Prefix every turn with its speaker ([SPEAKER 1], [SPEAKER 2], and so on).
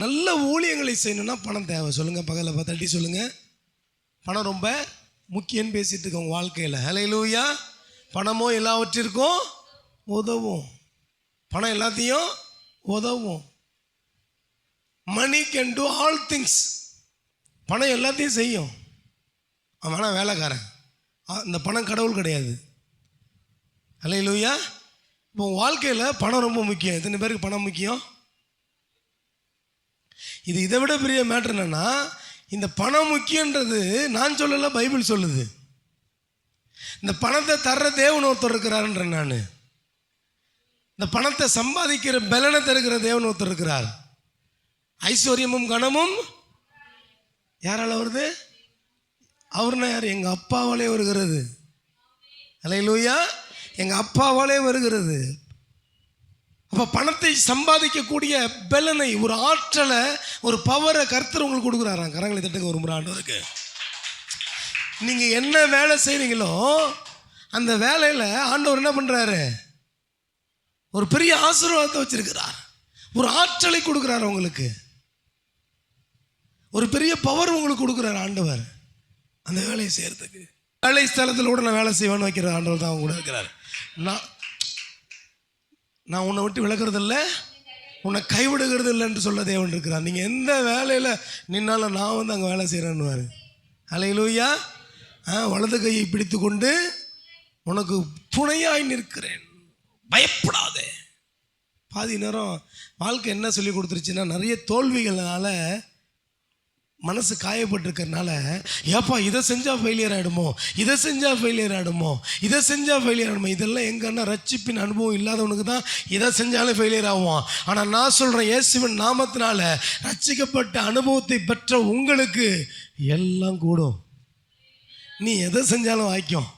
[SPEAKER 1] நல்ல ஊழியங்களை செய்யணும்னா பணம் தேவை. சொல்லுங்கள் பகலில் பார்த்தாட்டி சொல்லுங்கள் பணம் ரொம்ப முக்கியம்னு பேசிகிட்டு இருக்கோம் உங்கள் வாழ்க்கையில். ஹலையிலூயா பணமோ எல்லாவற்றிற்கும் உதவும். பணம் எல்லாத்தையும் உதவும். Money can do all things பணம் எல்லாத்தையும் செய்யும். அவன் வேலைக்காரன். அ- இந்த பணம் கடவுள் கிடையாது. ஹலையிலூயா இப்போ வாழ்க்கையில் பணம் ரொம்ப முக்கியம். எத்தனை பேருக்கு பணம் முக்கியம்? இது இதை விட பெரிய மேட்ரு என்னென்னா இந்த பணம் முக்கியன்றது நான் சொல்லலை பைபிள் சொல்லுது. இந்த பணத்தை தர்ற தேவன் ஒருத்தர் இருக்கிறாருன்ற நான். இந்த பணத்தை சம்பாதிக்கிற பலனை தருகிற தேவன் ஒருத்தர் இருக்கிறார். ஐஸ்வர்யமும் கனமும் யாரால் வருது? அவர்னா யார்? எங்கள் அப்பாவாலே வருகிறது. அலையிலூயா எங்கள் அப்பாவாலே வருகிறது. அப்போ பணத்தை சம்பாதிக்கக்கூடிய பலனை ஒரு ஆற்றலை ஒரு பவரை கருத்தர் உங்களுக்கு கொடுக்குறாராங்க கரங்களை தட்டுங்க ஒரு முறை ஆண்டவருக்கு. நீங்கள் என்ன வேலை செய்கிறீங்களோ அந்த வேலையில் ஆண்டவர் என்ன பண்ணுறாரு ஒரு பெரிய ஆசீர்வாதத்தை வச்சிருக்கிறார். ஒரு ஆற்றலை கொடுக்குறாரு உங்களுக்கு. ஒரு பெரிய பவர் உங்களுக்கு கொடுக்குறாரு ஆண்டவர். அந்த வேலையை செய்கிறதுக்கு வேலை ஸ்தலத்தில் கூட நான் வேலை செய்வேன்னு வைக்கிற ஆண்டவர் தான் அவங்க கூட இருக்கிறார். நான் நான் உன்னை விட்டு விளக்குறதில்ல உன்னை கைவிடுகிறது இல்லைன்னு சொல்ல தேவன் இருக்கிறான் நீங்கள் எந்த வேலையில் நின்னாலும் நான் வந்து அங்கே வேலை செய்கிறேன்னுவார் அலையிலூயா ஆ வலது கையை பிடித்து கொண்டு உனக்கு துணையாய் நிற்கிறேன். பயப்படாதே. பாதி நேரம் வாழ்க்கை என்ன சொல்லி கொடுத்துருச்சுன்னா நிறைய தோல்விகள்னால மனசு காயப்பட்டிருக்கிறதுனால ஏப்பா இதை செஞ்சால் ஃபெயிலியர் ஆகிடுமோ இதை செஞ்சால் ஃபெயிலியர் ஆகிடுமோ இதை செஞ்சால் ஃபெயிலியர் ஆகிடுமோ இதெல்லாம் எங்கன்னா ரட்சிப்பின் அனுபவம் இல்லாதவனுக்கு தான் இதை செஞ்சாலும் ஃபெயிலியர் ஆகுவான் ஆனால் நான் சொல்கிறேன் இயேசுவின் நாமத்தினால ரட்சிக்கப்பட்ட அனுபவத்தை பெற்ற உங்களுக்கு எல்லாம் கூடும். நீ எதை செஞ்சாலும் வாய்க்கும்.